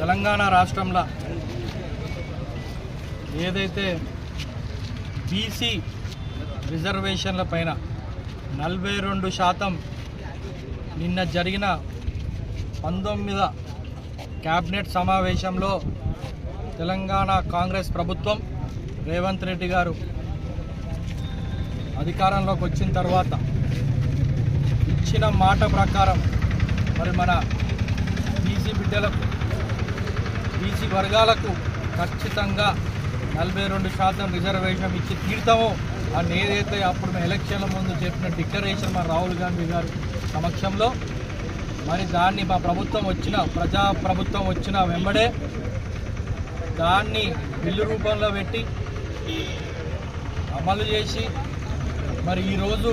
తెలంగాణ రాష్ట్రంలో ఏదైతే బీసీ రిజర్వేషన్ల పైన నలభై రెండు శాతం నిన్న జరిగిన పంతొమ్మిద క్యాబినెట్ సమావేశంలో తెలంగాణ కాంగ్రెస్ ప్రభుత్వం రేవంత్ రెడ్డి గారు అధికారంలోకి వచ్చిన తర్వాత ఇచ్చిన మాట ప్రకారం మరి మన బీసీ బిడ్డలకు బీసీ వర్గాలకు ఖచ్చితంగా నలభై రెండు శాతం రిజర్వేషన్ ఇచ్చి తీర్థమో అని ఏదైతే అప్పుడు మేము ఎలక్షన్ల ముందు చెప్పిన డిక్లరేషన్ మా రాహుల్ గాంధీ గారి సమక్షంలో. మరి దాన్ని మా ప్రభుత్వం వచ్చిన ప్రజా ప్రభుత్వం వచ్చిన వెంబడే దాన్ని బిల్లు రూపంలో పెట్టి అమలు చేసి మరి ఈరోజు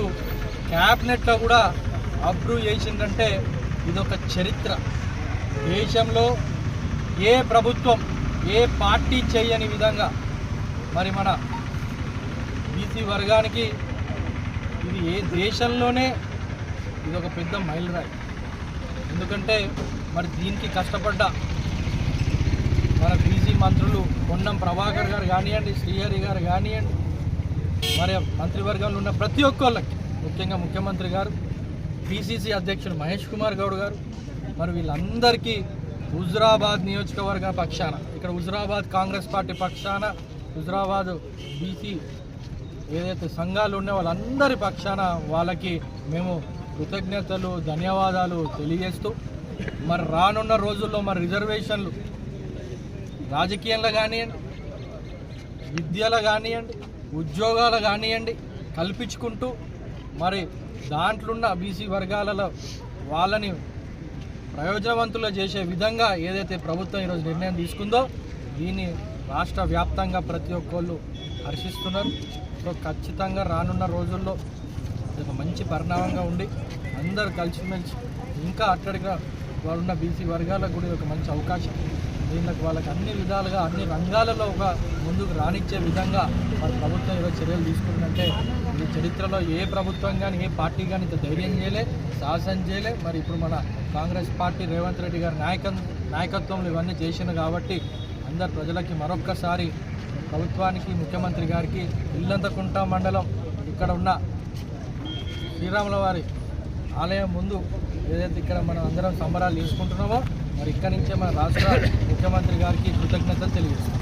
క్యాబినెట్లో కూడా అప్రూవ్ చేసిందంటే ఇదొక చరిత్ర. దేశంలో ఏ ప్రభుత్వం ఏ పార్టీ చేయని విధంగా మరి మన బీసీ వర్గానికి ఇది ఏ దేశంలోనే ఇది ఒక పెద్ద మైలురాయి. ఎందుకంటే మరి దీనికి కష్టపడ్డ మన బీసీ మంత్రులు పొన్నం ప్రభాకర్ గారు కానివ్వండి శ్రీహరి గారు కానివ్వండి మరి మంత్రివర్గంలో ఉన్న ప్రతి ఒక్కళ్ళకి ముఖ్యంగా ముఖ్యమంత్రి గారు పిసిసి అధ్యక్షుడు మహేష్ కుమార్ గౌడ్ గారు మరి వీళ్ళందరికీ హుజురాబాద్ నియోజకవర్గ పక్షాన ఇక్కడ హుజురాబాద్ కాంగ్రెస్ పార్టీ పక్షాన హుజురాబాద్ బీసీ ఏదైతే సంఘాలు ఉన్నాయో వాళ్ళందరి పక్షాన వాళ్ళకి మేము కృతజ్ఞతలు ధన్యవాదాలు తెలియజేస్తూ మరి రానున్న రోజుల్లో మరి రిజర్వేషన్లు రాజకీయంలో కానివ్వండి విద్యలో కానివ్వండి ఉద్యోగాలు కానివ్వండి కల్పించుకుంటూ మరి దాంట్లో ఉన్న బీసీ వర్గాలలో వాళ్ళని ప్రయోజనవంతులు చేసే విధంగా ఏదైతే ప్రభుత్వం ఈరోజు నిర్ణయం తీసుకుందో దీన్ని రాష్ట్ర వ్యాప్తంగా ప్రతి ఒక్కళ్ళు హర్షిస్తున్నారు. సో ఖచ్చితంగా రానున్న రోజుల్లో ఒక మంచి పరిణామంగా ఉండి అందరూ కలిసిమెలిసి ఇంకా అట్టడిగా వాళ్ళున్న బీసీ వర్గాలకు కూడా ఒక మంచి అవకాశం. దీనికి వాళ్ళకి అన్ని విధాలుగా అన్ని రంగాలలో ఒక ముందుకు రానిచ్చే విధంగా మన ప్రభుత్వం ఈరోజు చర్యలు తీసుకుందంటే ఈ చరిత్రలో ఏ ప్రభుత్వం కానీ ఏ పార్టీ కానీ ఇంత ధైర్యం చేయలే సాహసం చేయలే. మరి ఇప్పుడు మన కాంగ్రెస్ పార్టీ రేవంత్ రెడ్డి గారి నాయక నాయకత్వంలో ఇవన్నీ చేసిన కాబట్టి అందరు ప్రజలకి మరొక్కసారి ప్రభుత్వానికి ముఖ్యమంత్రి గారికి ఇల్లంతకుంట మండలం ఇక్కడ ఉన్న శ్రీరాముల వారి ఆలయం ముందు ఏదైతే ఇక్కడ మనం అందరం సంబరాలు తీసుకుంటున్నామో మరి ఇక్కడి నుంచే మన రాష్ట్ర ముఖ్యమంత్రి గారికి కృతజ్ఞతలు తెలియజేస్తాం